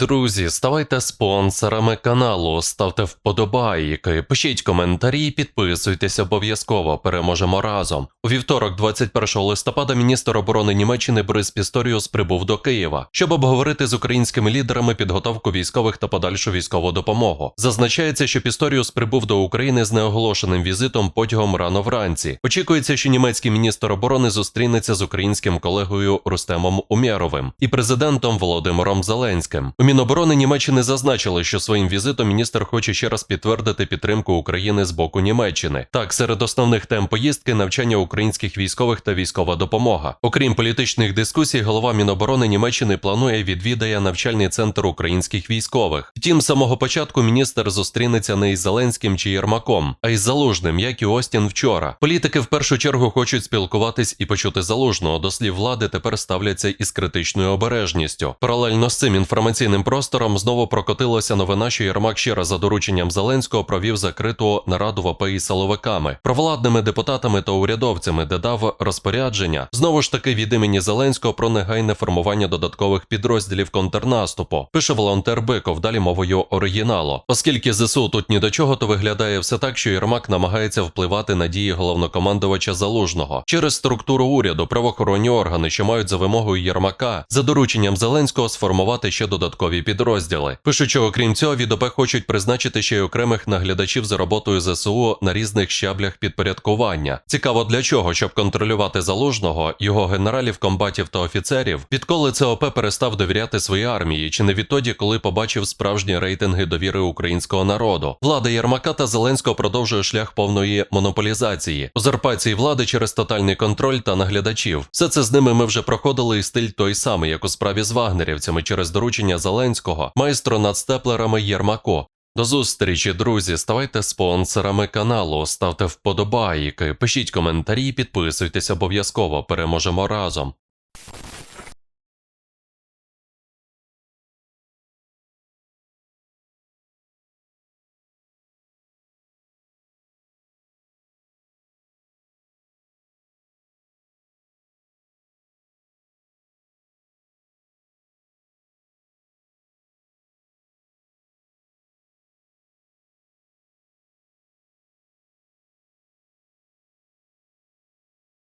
Друзі, ставайте спонсорами каналу, ставте вподобайки, пишіть коментарі, підписуйтесь обов'язково. Переможемо разом. У вівторок, 21 листопада, міністр оборони Німеччини Борис Пісторіус прибув до Києва, щоб обговорити з українськими лідерами підготовку військових та подальшу військову допомогу. Зазначається, що Пісторіус прибув до України з неоголошеним візитом потягом рано вранці. Очікується, що німецький міністр оборони зустрінеться з українським колегою Рустемом Умєровим і президентом Володимиром Зеленським. Міноборони Німеччини зазначили, що своїм візитом міністр хоче ще раз підтвердити підтримку України з боку Німеччини. Так, серед основних тем поїздки навчання українських військових та військова допомога. Окрім політичних дискусій, голова Міноборони Німеччини планує відвідає навчальний центр українських військових. Втім, з самого початку міністр зустрінеться не із Зеленським чи Єрмаком, а із Залужним, як і Остін вчора. Політики в першу чергу хочуть спілкуватись і почути залужного. До слів влади тепер ставляться із критичною обережністю. Паралельно з цим інформаційним простором знову прокотилася новина, що Єрмак ще раз за дорученням Зеленського провів закриту нараду в ОП із силовиками, провладними депутатами та урядовцями, де дав розпорядження знову ж таки від імені Зеленського про негайне формування додаткових підрозділів контрнаступу. Пише волонтер Биков далі мовою оригіналу. Оскільки ЗСУ тут ні до чого, то виглядає все так, що Єрмак намагається впливати на дії головнокомандувача Залужного через структуру уряду, правоохоронні органи, що мають за вимогою Єрмака за дорученням Зеленського сформувати ще додаткові підрозділи. Пишуть, що окрім цього, від ОП хочуть призначити ще й окремих наглядачів за роботою ЗСУ на різних щаблях підпорядкування. Цікаво для чого, щоб контролювати залужного, його генералів, комбатів та офіцерів. Відколи це ОП перестав довіряти своїй армії, чи не відтоді, коли побачив справжні рейтинги довіри українського народу. Влада Єрмака та Зеленського продовжує шлях повної монополізації, узурпації влади через тотальний контроль та наглядачів. Все це з ними ми вже проходили, і стиль той самий, як у справі з вагнерівцями через доручення Зеленського, майстро над степлерами Єрмако. До зустрічі, друзі. Ставайте спонсорами каналу, ставте вподобайки, пишіть коментарі, підписуйтесь обов'язково. Переможемо разом.